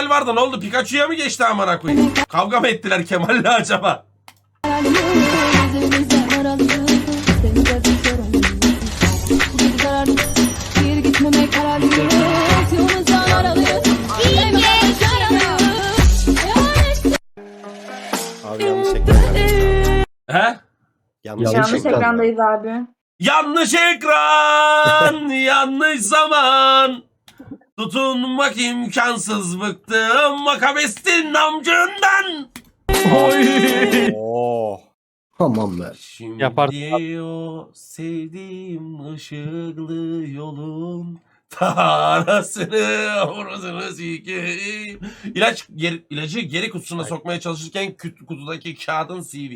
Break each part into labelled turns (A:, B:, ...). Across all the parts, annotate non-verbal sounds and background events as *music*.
A: Kemal vardı ne oldu? Pikachu'ya mı geçti amına koyayım? Kavga mı ettiler Kemal'le acaba?
B: Abi yanlış ekrandayız.
A: He?
B: Yanlış,
C: Yanlış
B: ekran.
C: ekrandayız abi.
A: Yanlış ekran, yanlış zaman. Tutunmak imkansız bıktım Makabestin namcından.
B: Oo.
D: Tamam be.
A: Şimdi
E: Yaparsın
A: o sevdiğim ışıklı yolun tarasını orasını sikeyim. İlaç geri, ilacı geri kutusuna sokmaya çalışırken kut- kutudaki kağıdın CV.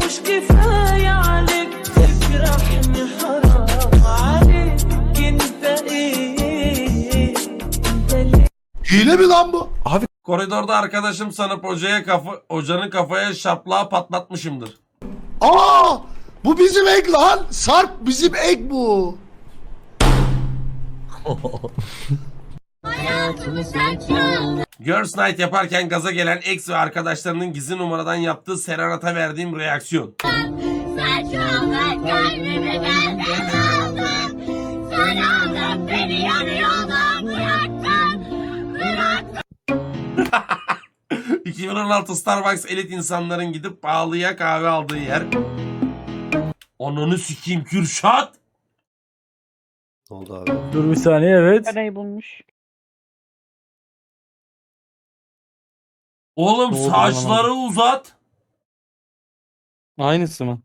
F: مش كفاية عليك تجرحني
D: Hile mi lan bu?
A: Koridorda arkadaşım sanıp hocaya kafa, hocanın kafaya şaplağı patlatmışımdır.
D: Aa! Bu bizim ek lan. Sarp bizim ek bu.
A: Girls Night yaparken gaza gelen ex ve arkadaşlarının gizli numaradan yaptığı serenata verdiğim reaksiyon.
G: Saçmalama kalbimi benden aldın Sen
A: 2016 Starbucks elit insanların gidip pahalıya kahve aldığı yer. Ananı sikeyim Kürşat.
B: Ne oldu abi?
E: Dur bir saniye evet.
C: Parayı bulmuş.
A: Oğlum
E: Doğru,
A: saçları uzat.
E: Aynısı mı?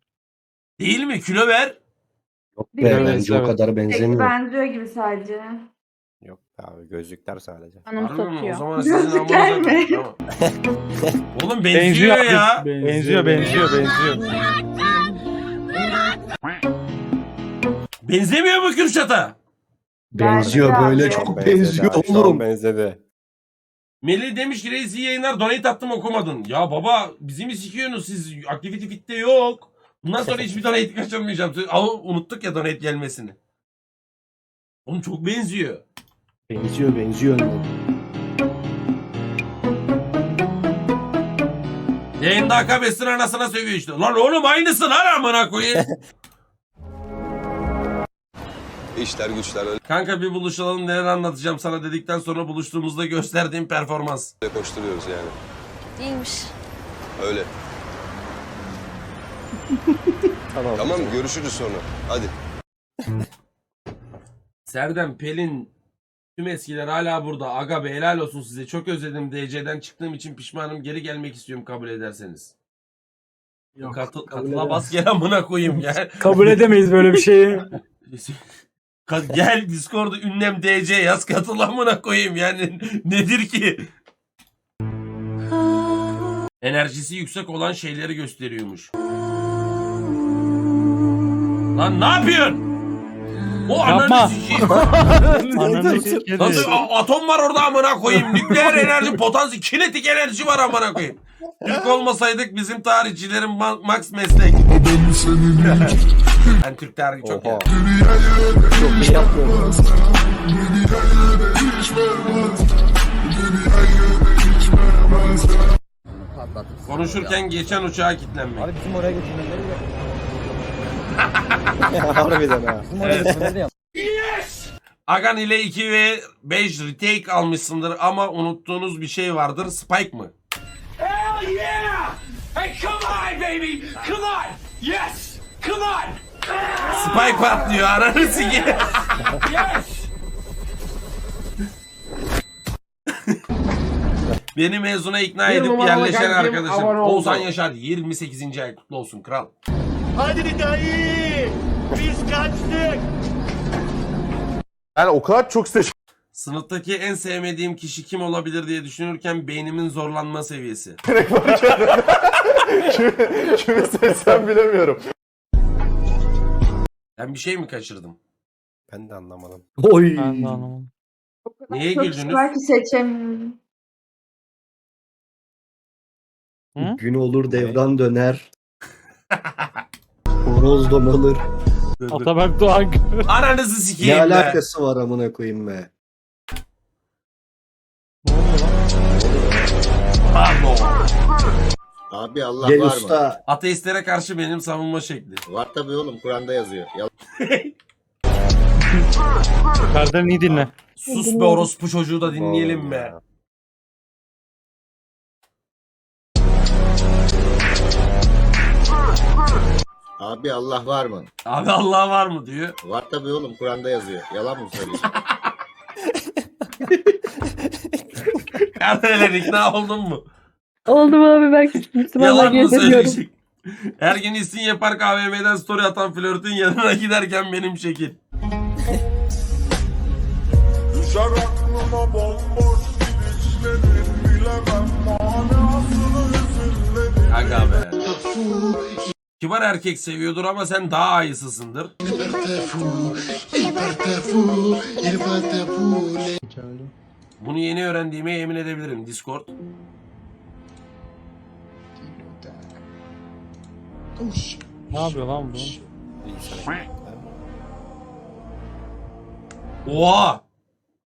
A: Değil mi? Kilo ver.
D: Yok
C: be,
E: Evet,
D: bence o
E: evet.
D: kadar
C: Tek
D: benzemiyor.
C: benziyor gibi sadece.
B: Abi gözlükler sadece.
C: Hanım
A: Harbi mi? O
C: satıyor.
A: zaman *laughs* sizin
C: Gözlükler
A: amanıza-
C: mi?
A: Tamam. *laughs* Oğlum benziyor, ya.
E: Benziyor benziyor benziyor.
A: Benzemiyor mu Kürşat'a?
D: Benziyor böyle çok
B: Benzedi
D: benziyor
B: abi, şu an
D: oğlum.
B: benzedi.
A: Melih demiş ki reis iyi yayınlar donate attım okumadın. Ya baba bizi mi sikiyorsunuz siz? Activity Fit'te yok. Bundan sonra hiçbir donate kaçırmayacağım. Ama unuttuk ya donate gelmesini. Oğlum çok benziyor.
D: Benziyor benziyor.
A: Yayında akabestin anasına sövüyor işte. Lan oğlum aynısı lan amına koyayım. *laughs*
H: İşler güçler öyle
A: Kanka bir buluşalım neler anlatacağım sana dedikten sonra buluştuğumuzda gösterdiğim performans.
H: koşturuyoruz yani.
G: Değilmiş
H: Öyle. *laughs*
B: Tamam.
H: Tamam görüşürüz sonra. Hadi.
A: Serdem, Pelin, tüm eskiler hala burada. Aga be helal olsun size. Çok özledim DC'den çıktığım için pişmanım. Geri gelmek istiyorum kabul ederseniz. Katıl, katıla bas gel amına koyayım gel. *laughs*
E: Kabul edemeyiz böyle bir şeyi. *laughs*
A: Gel Discord'da ünlem DC yaz katıl amına koyayım yani *laughs* nedir ki? Enerjisi yüksek olan şeyleri gösteriyormuş. Lan ne yapıyorsun? O
E: Yapma.
A: ananı sikeyim.
E: Ananı sikeyim.
A: Nasıl a- atom var orada amına koyayım. Nükleer enerji, potansiyel, kinetik enerji var amına koyayım. Türk olmasaydık bizim tarihçilerin ma- max meslek. ben Türk tarihi çok
B: Oha.
A: Konuşurken geçen uçağa kilitlenmek.
I: Abi bizim oraya götürmeleri. *laughs*
B: Harbiden ha.
A: Agan ile 2 ve 5 retake almışsındır ama unuttuğunuz bir şey vardır. Spike mı?
F: Hell yeah! Hey come on baby! Come on! Yes! Come on!
A: Spike patlıyor ananı sikeyim.
F: Yes! *laughs*
A: Beni mezuna ikna edip
J: numaralı
A: yerleşen arkadaşım. Oğuzhan Yaşar 28. ay kutlu olsun kral.
F: Hadi dayı! Biz kaçtık!
J: Yani o kadar çok seç
A: Sınıftaki en sevmediğim kişi kim olabilir diye düşünürken beynimin zorlanma seviyesi.
J: kimi seçsem bilemiyorum.
A: Ben bir şey mi kaçırdım?
B: Ben de anlamadım.
D: Oy.
E: Ben de anlamadım.
A: Niye
C: Çok
A: güldünüz?
C: belki seçemiyorum.
D: Gün olur devran döner. *laughs* Rozdom alır.
E: Ataberk Doğan
A: Aranızı
D: Ne
A: sikeyim be.
D: alakası var amına koyayım be.
K: Abi Allah
D: Gel
K: var mı?
D: usta.
A: Ateistlere karşı benim savunma şekli.
K: Var tabii oğlum Kur'an'da yazıyor. Yalan
E: iyi dinle.
A: Sus be orospu çocuğu da dinleyelim be.
K: Abi Allah var mı?
A: Abi Allah var mı diyor.
K: Var tabii oğlum Kur'an'da yazıyor. Yalan mı söylüyorsun? *laughs* *laughs*
A: Kardeşler ikna oldun mu?
C: Oldum abi ben Müslümanlar
A: Yalan mı
C: gezemiyorum.
A: söyleyecek? Her gün İstinye Park AVM'den story atan flörtün yanına giderken benim şekil. *laughs* Aga be. Kibar erkek seviyordur ama sen daha ayısısındır. Bunu yeni öğrendiğime yemin edebilirim Discord.
E: Ne yapıyor lan bu?
A: Oha!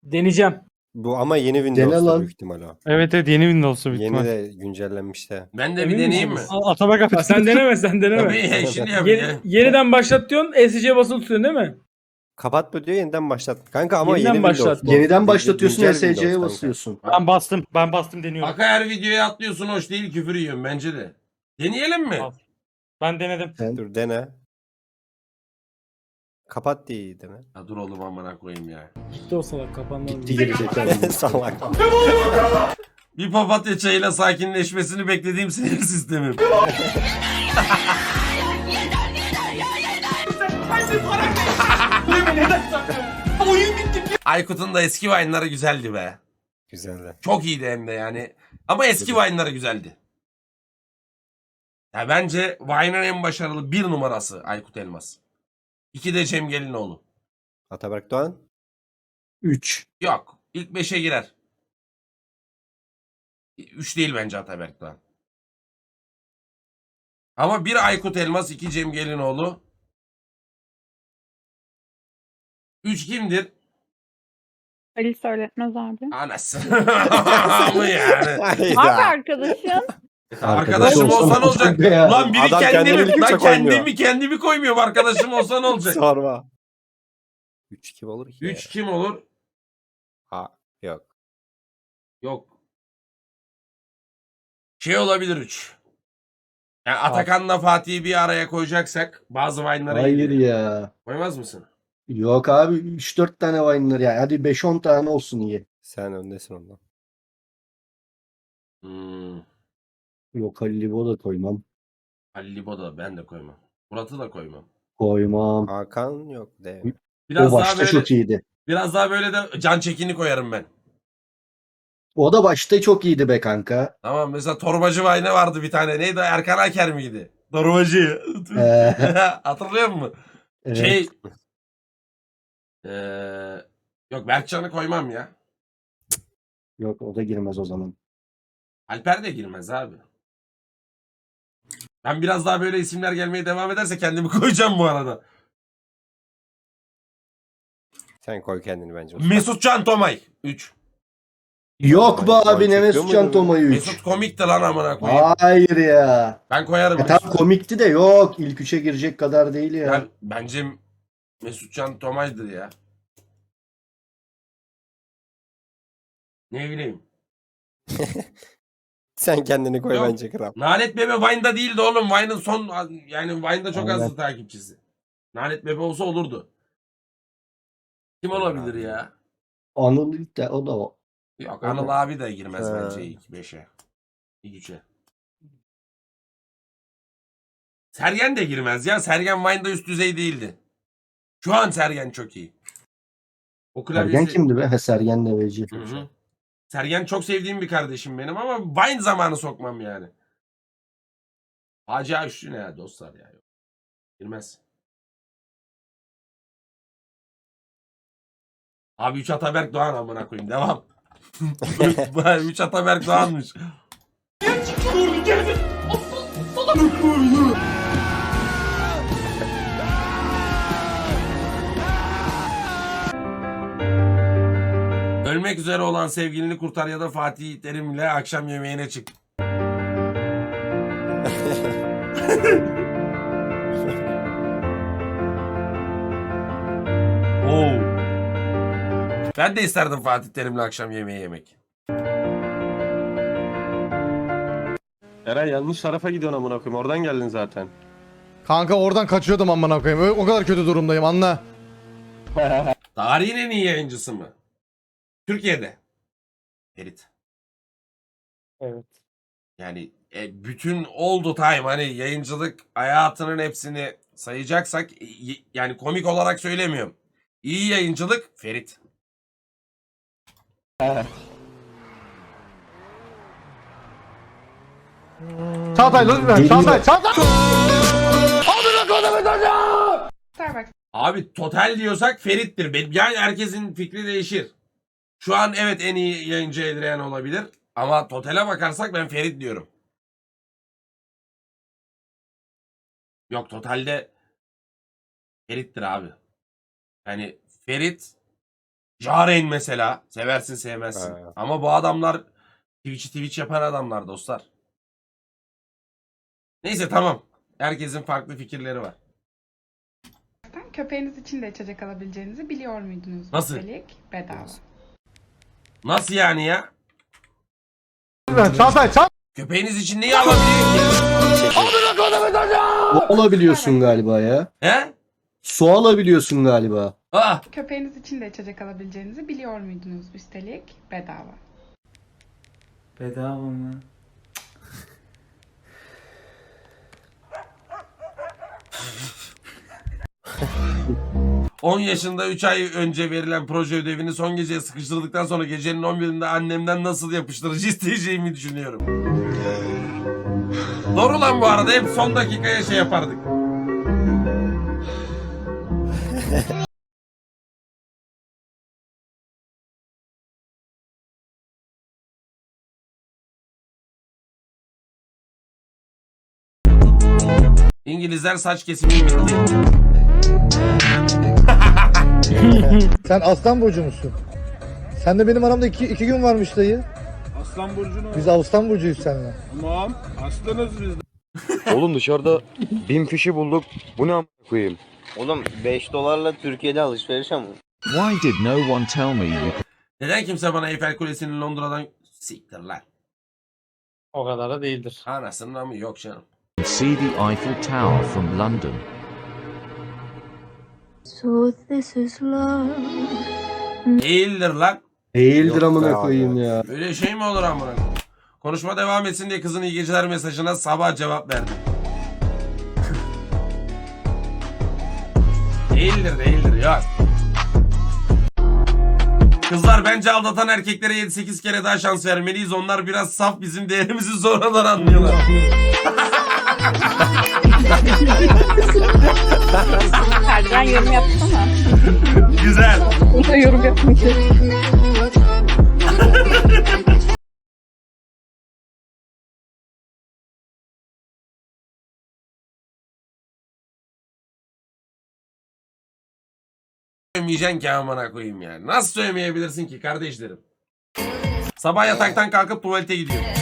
E: Deneyeceğim.
B: Bu ama yeni Windows'ta
D: lan.
B: büyük ihtimal o.
E: Evet evet yeni Windows'u büyük
B: Yeni
E: ihtimal.
B: de güncellenmiş de.
A: Ben de
E: Emin
A: bir deneyeyim mi?
E: misiniz? A- Atabak abi sen deneme sen deneme.
A: Tabii ya, şimdi
E: Yeni-
A: yapayım.
E: yeniden başlat diyorsun ESC'ye basılı tutuyorsun değil mi?
B: Kapatma diyor yeniden başlat. Kanka ama
E: Yeniden
B: yeni
E: başlat.
B: Windows bu.
D: Yeniden başlatıyorsun SC'ye
B: Windows kanka.
D: basıyorsun.
E: Ben bastım. Ben bastım deniyorum.
A: Bak her videoya atlıyorsun hoş değil küfür yiyorsun bence de. Deneyelim mi?
E: Al. Ben denedim.
B: Dur dene. Kapat diye iyi deme.
A: Ya dur oğlum amına koyayım ya.
E: Gitti o salak kapandı.
D: Gitti geri zekalı. *laughs*
B: Salak.
A: Bir papatya çayıyla sakinleşmesini beklediğim sinir sistemim. *laughs* Aykut'un da eski Vine'ları güzeldi be.
B: Güzeldi.
A: Çok iyiydi hem de yani. Ama eski Vine'ları güzeldi. Ya bence Vine'ın en başarılı bir numarası Aykut Elmas. İki de Cem Gelinoğlu.
B: Ataberk Doğan.
D: 3.
A: Yok. İlk 5'e girer. 3 değil bence Ataberk Doğan. Ama bir Aykut Elmas, iki Cem Gelinoğlu. 3 kimdir?
C: Ali söyletmez abi.
A: Anası. Mı *laughs* yani?
B: Hayda.
C: arkadaşın.
A: Arkadaşım olsa ne olacak?
D: Be ya.
A: Lan biri
B: Adam kendini
A: kendimi,
B: kimse
A: lan
B: koymuyor.
A: kendimi kendimi koymuyorum. Arkadaşım olsa ne olacak? *laughs*
B: Sorma. 3 kim olur ki?
A: 3 kim olur?
B: Ha, yok.
A: Yok. Şey olabilir 3. Yani Atakan'la Fatih'i bir araya koyacaksak bazı Vine'lara
D: Hayır
A: gidiyor.
D: ya.
A: Koymaz mısın?
D: Yok abi 3-4 tane Vine'lar ya. Hadi 5-10 tane olsun iyi.
B: Sen öndesin ondan.
A: Hmm.
D: Yok Halil İbo da koymam.
A: Ali Libo da ben de koymam. Murat'ı da koymam.
D: Koymam.
A: Hakan
B: yok de.
A: Biraz
D: o
A: daha
D: başta
A: böyle
D: çok iyiydi.
A: biraz daha böyle de Can Çekin'i koyarım ben.
D: O da başta çok iyiydi be kanka.
A: Tamam mesela Torbacı Vayne vardı bir tane. Neydi? Erkan Aker miydi? Torbacı.
D: Ee, *laughs*
A: Hatırlıyor musun?
D: evet.
A: Şey Eee yok Berkcan'ı koymam ya.
D: Yok o da girmez o zaman.
A: Alper de girmez abi. Ben biraz daha böyle isimler gelmeye devam ederse kendimi *laughs* koyacağım bu arada.
B: Sen koy kendini bence.
A: Mesut Can Tomay 3.
D: Yok be abi ne Mesut Can? Toma'yı 3.
A: Mesut komikti lan amına koyayım.
D: Hayır ya.
A: Ben koyarım.
D: E tam
A: Mesut.
D: komikti de yok. İlk 3'e girecek kadar değil ya.
A: Ben, bence Mesut Can Tomay'dır ya. Ne bileyim. *laughs*
B: Sen kendini koy
A: Yok.
B: bence kral.
A: Nalet Bebe Vine'da değildi oğlum. Vine'ın son yani Vine'da çok
D: Aynen.
A: azdı takipçisi. Nalet Bebe olsa olurdu. Kim olabilir ya?
D: Anıl de o da o.
A: Yok Anıl abi de girmez
B: Ha.
A: bence ilk 5'e. İlk 3'e. Sergen de girmez ya. Sergen Vine'da üst düzey değildi. Şu an Sergen çok iyi. O klavyesi...
D: Sergen kimdi be? He Sergen Deveci.
A: Hı hı. Sergen çok sevdiğim bir kardeşim benim ama Vine zamanı sokmam yani. Hacı Üçlü ne ya dostlar ya. Yok. Girmez. Abi 3 Ataberk Doğan amına koyayım. Devam. *laughs* 3 Ataberk Doğan'mış. Ölmek üzere olan sevgilini kurtar ya da Fatih Terim'le akşam yemeğine çık. *laughs* Oo. Ben de isterdim Fatih Terim'le akşam yemeği yemek.
L: Eray yanlış tarafa gidiyorsun amına koyayım. Oradan geldin zaten.
I: Kanka oradan kaçıyordum amına koyayım. O kadar kötü durumdayım anla.
A: Tarihin en iyi yayıncısı mı? Türkiye'de. Ferit.
M: Evet.
A: Yani e, bütün all the time hani yayıncılık hayatının hepsini sayacaksak e, y- yani komik olarak söylemiyorum. İyi yayıncılık Ferit.
I: Çağatay lütfen. Çağatay. Çağatay.
A: Abi total diyorsak Ferit'tir. Benim, yani herkesin fikri değişir. Şu an evet en iyi yayıncı Edreyen olabilir. Ama totale bakarsak ben Ferit diyorum. Yok totalde Ferit'tir abi. Yani Ferit Jaren mesela. Seversin sevmezsin.
B: Ha.
A: Ama bu adamlar Twitch'i Twitch yapan adamlar dostlar. Neyse tamam. Herkesin farklı fikirleri var.
G: Köpeğiniz için de içecek alabileceğinizi biliyor muydunuz?
A: Nasıl?
G: Üstelik bedava.
A: Nasıl yani ya?
I: Çağatay. Çağatay.
A: Köpeğiniz için neyi alabiliyor ki?
D: Alabiliyorsun galiba ya.
A: He?
D: Su alabiliyorsun galiba.
A: Aa,
G: Köpeğiniz için de içecek alabileceğinizi biliyor muydunuz? Üstelik bedava.
M: Bedava mı? *laughs*
A: Cık. 10 yaşında 3 ay önce verilen proje ödevini son geceye sıkıştırdıktan sonra gecenin 11'inde annemden nasıl yapıştırıcı *laughs* isteyeceğimi düşünüyorum. Doğru lan bu arada hep son dakikaya şey yapardık. İngilizler saç kesimini bitti. *laughs*
I: Sen aslan burcu musun? Sen de benim aramda iki, iki gün varmış dayı.
C: Aslan burcunu.
I: Biz aslan burcuyuz seninle.
C: Tamam. Aslanız biz.
L: Oğlum dışarıda bin fişi bulduk. Bu ne amına koyayım?
K: Oğlum 5 dolarla Türkiye'de alışveriş ama.
N: Why did no one tell me you
A: Neden kimse bana Eiffel Kulesi'ni Londra'dan siktir lan?
M: O kadar da değildir.
A: Anasının amı yok canım.
N: could see the Eiffel Tower from London?
O: So this is love.
A: Değildir lan.
D: Değildir amına koyayım ya.
A: Öyle şey mi olur amına? Konuşma devam etsin diye kızın iyi geceler mesajına sabah cevap verdim. *laughs* değildir değildir yok. Kızlar bence aldatan erkeklere 7-8 kere daha şans vermeliyiz. Onlar biraz saf bizim değerimizi *laughs* sonradan anlıyorlar. *laughs*
G: Sercan yorum yapsana.
A: Güzel.
G: Bunda yorum yapmayacağız.
A: Sövmeyeceksin ki amına koyayım yani. Nasıl sövmeyebilirsin ki kardeşlerim? Sabah yataktan kalkıp tuvalete gidiyor.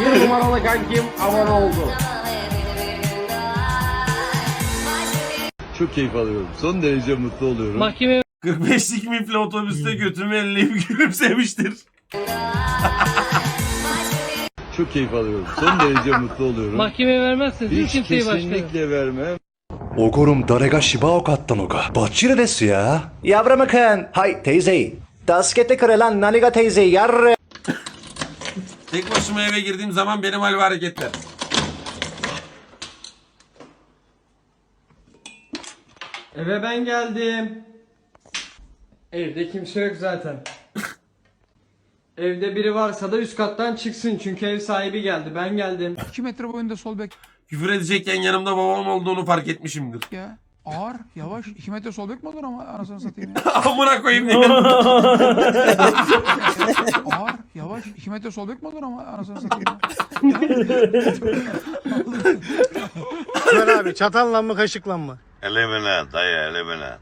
A: Bir numaralı kankim abone oldu.
L: Çok keyif alıyorum. Son derece mutlu oluyorum.
M: Mahkeme
A: 45'lik mifle otobüste götümü elleyip *laughs* gülümsemiştir.
L: Çok keyif alıyorum. Son derece mutlu oluyorum.
M: mahkemeye vermezseniz hiç
L: Hiç
M: kimseyi başlarım.
L: kesinlikle vermem.
I: 오고름 너래가 시바오갔다노가 멋지레 됐어야
D: 야브라마칸 하이 테이세이 다스케테 크레란 나니가 테이세이 야르
A: Tek başıma eve girdiğim zaman benim hal hareketler.
M: Eve ben geldim. Evde kimse yok zaten. Evde biri varsa da üst kattan çıksın çünkü ev sahibi geldi. Ben geldim.
C: 2 metre boyunda sol bek
A: Küfür edecekken yanımda babam olduğunu fark etmişimdir.
C: ya. Ağır, yavaş. 2 metre sol bek mi olur ama anasını satayım ya. *laughs*
A: Amına koyayım diye. *laughs*
C: Ağır, yavaş. 2 metre sol bek mi olur ama anasını satayım ya.
D: Osman abi çatalla mı kaşıkla mı?
H: Elemine dayı elemine.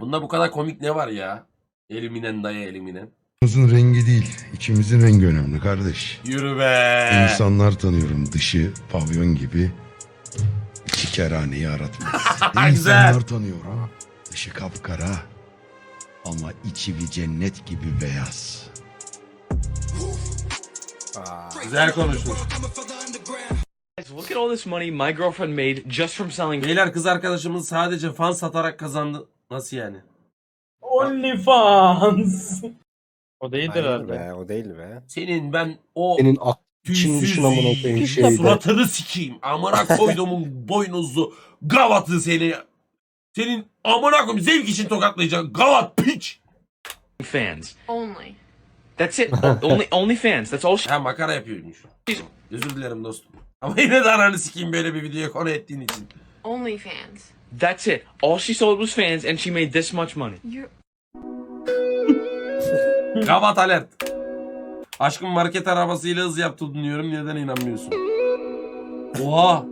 A: Bunda bu kadar komik ne var ya? Eliminen dayı eliminen.
D: Gözümüzün rengi değil, içimizin rengi önemli kardeş.
A: Yürü be.
D: İnsanlar tanıyorum dışı pavyon gibi. içi kerhaneyi aratmaz. *laughs*
A: Güzel.
D: İnsanlar tanıyorum. Dışı kapkara ama içi bir cennet gibi beyaz.
A: Güzel konuşmuş.
F: Look at all this money my girlfriend made just from selling
A: Beyler kız arkadaşımız sadece fan satarak kazandı. Nasıl yani?
J: OnlyFans. O değildir
B: Hayır be o değil be.
A: Senin ben o
B: Senin ak
A: tüysüz suratını sikeyim. Amına koyduğumun *laughs* boynuzlu gavatı seni. Senin amına koyayım zevk için tokatlayacak gavat piç.
F: fans.
G: Only.
F: That's it. only *laughs* only fans. That's all she
A: Ha makara yapıyormuş. Özür dilerim dostum. Ama yine de ananı sikeyim böyle bir videoya konu ettiğin için.
G: Only fans.
F: That's it. All she sold was fans and she made this much money.
G: You
A: Gavat alert. Aşkım market arabasıyla hız yaptı dinliyorum. Neden inanmıyorsun? Oha.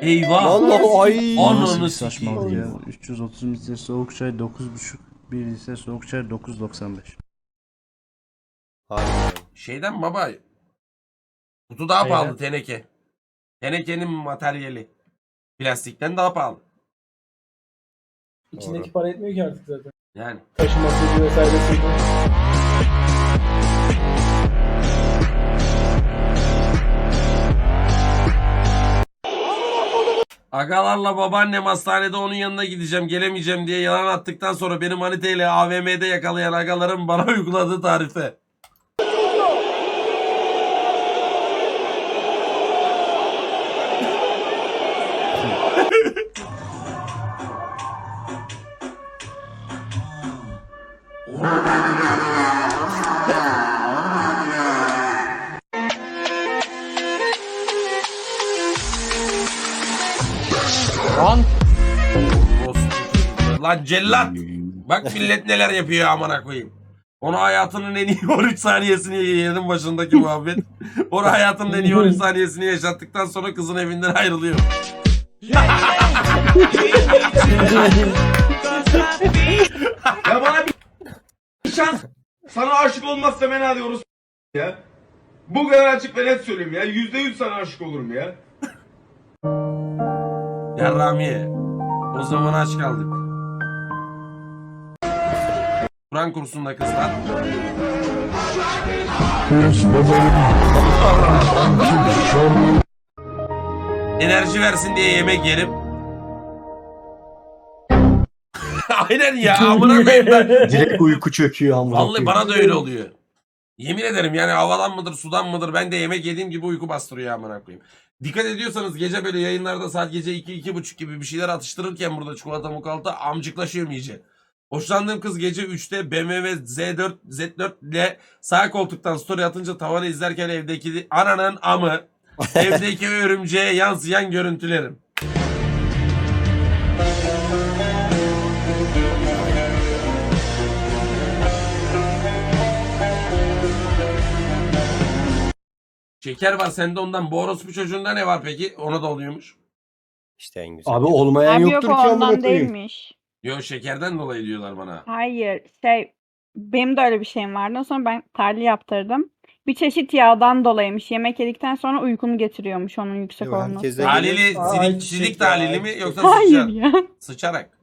A: Eyvah.
B: Vallahi ay.
A: Ananı sikeyim.
J: ya. 330 litre soğuk çay 9.5. 1 litre soğuk çay 9.95.
B: Harbiden.
A: Şeyden baba. Kutu daha pahalı teneke. Tenekenin materyali. Plastikten daha pahalı.
B: İçindeki
J: para etmiyor ki artık zaten.
A: Yani.
J: Taşıması vesairesi.
A: Agalarla babaannem hastanede onun yanına gideceğim gelemeyeceğim diye yalan attıktan sonra beni maniteyle AVM'de yakalayan agalarım bana *laughs* uyguladığı tarife. Orospu. Lan cellat. Bak millet neler yapıyor amına koyayım. Onu hayatının en iyi *laughs* 13 saniyesini yerin başındaki muhabbet. Onu hayatının en iyi 13 saniyesini yaşattıktan sonra kızın evinden ayrılıyor. *laughs*
F: Ya bir şans. Sana aşık olmazsa ben diyoruz ya. Bu kadar açık ve net söyleyeyim ya. Yüzde yüz sana aşık olurum ya.
A: Ya Ramiye. O zaman aç kaldık. Kur'an kursunda kızlar. Enerji versin diye yemek yerim. Aynen ya amına koyayım ben. *laughs*
B: Direkt *laughs* uyku çöküyor amına
A: Vallahi bana da öyle oluyor. Yemin ederim yani havadan mıdır sudan mıdır ben de yemek yediğim gibi uyku bastırıyor amına koyayım. Dikkat ediyorsanız gece böyle yayınlarda saat gece 2-2.30 gibi bir şeyler atıştırırken burada çikolata mukalata amcıklaşıyorum iyice. Hoşlandığım kız gece 3'te BMW Z4 Z4 ile sağ koltuktan story atınca tavanı izlerken evdeki ananın amı *laughs* evdeki örümceğe yansıyan görüntülerim. Şeker var sende ondan. Bu orospu çocuğunda ne var peki? Ona da oluyormuş.
B: İşte en güzel.
P: Abi olmayan
G: Abi
P: yoktur
G: yok
P: ki
G: o
P: amına
G: ondan
P: koyayım.
G: değilmiş.
A: Yo şekerden dolayı diyorlar bana.
G: Hayır şey benim de öyle bir şeyim vardı. Sonra ben tahlil yaptırdım. Bir çeşit yağdan dolayıymış. Yemek yedikten sonra uykunu getiriyormuş onun yüksek
B: Yok,
G: olması.
B: herkese
A: silik, silik
J: ya,
A: tahlili mi yoksa
G: Hayır
A: sıçra-
G: ya.
A: sıçarak?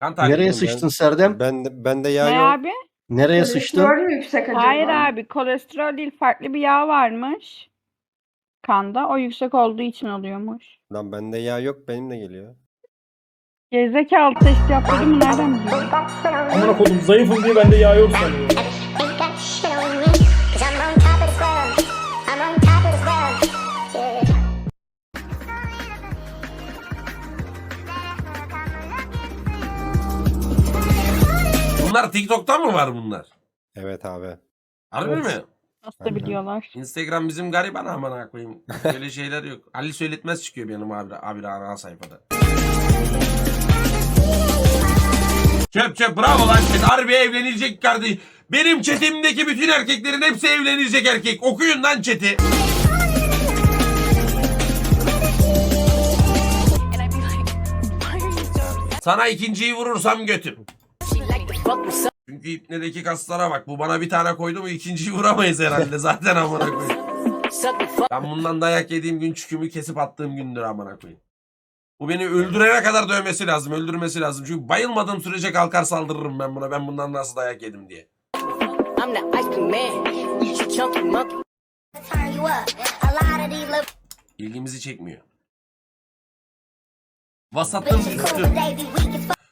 A: Kan.
P: Nereye
A: mi?
P: sıçtın Serdem?
B: Ben de, bende yağ
G: Ne
B: yok.
G: abi?
P: Nereye sıçtın?
C: Kolesterol mü yüksek acaba?
G: Hayır abi kolesterol değil farklı bir yağ varmış. Kanda o yüksek olduğu için oluyormuş.
B: Lan bende yağ yok benim de geliyor.
G: Gerizekalı test yaptırdım mı nereden biliyorsun?
J: Amına kodum zayıfım diye bende yağ yok sanıyorum.
A: Bunlar TikTok'tan mı var bunlar?
B: Evet abi.
A: Harbi
J: Evet.
A: mi?
G: Nasıl da Aynen. biliyorlar?
A: Instagram bizim gariban amına koyayım. Böyle şeyler yok. Ali söyletmez çıkıyor benim abi abi ana sayfada. Çöp çöp bravo lan çet. Harbi evlenecek kardeş. Benim çetimdeki bütün erkeklerin hepsi evlenecek erkek. Okuyun lan çeti. Sana ikinciyi vurursam götüm. Çünkü ipnedeki kaslara bak. Bu bana bir tane koydu mu ikinciyi vuramayız herhalde zaten amına koyayım. Ben bundan dayak yediğim gün çükümü kesip attığım gündür amına koyayım. Bu beni öldürene kadar dövmesi lazım, öldürmesi lazım. Çünkü bayılmadığım sürece kalkar saldırırım ben buna. Ben bundan nasıl dayak yedim diye. İlgimizi çekmiyor. Vasatın üstü.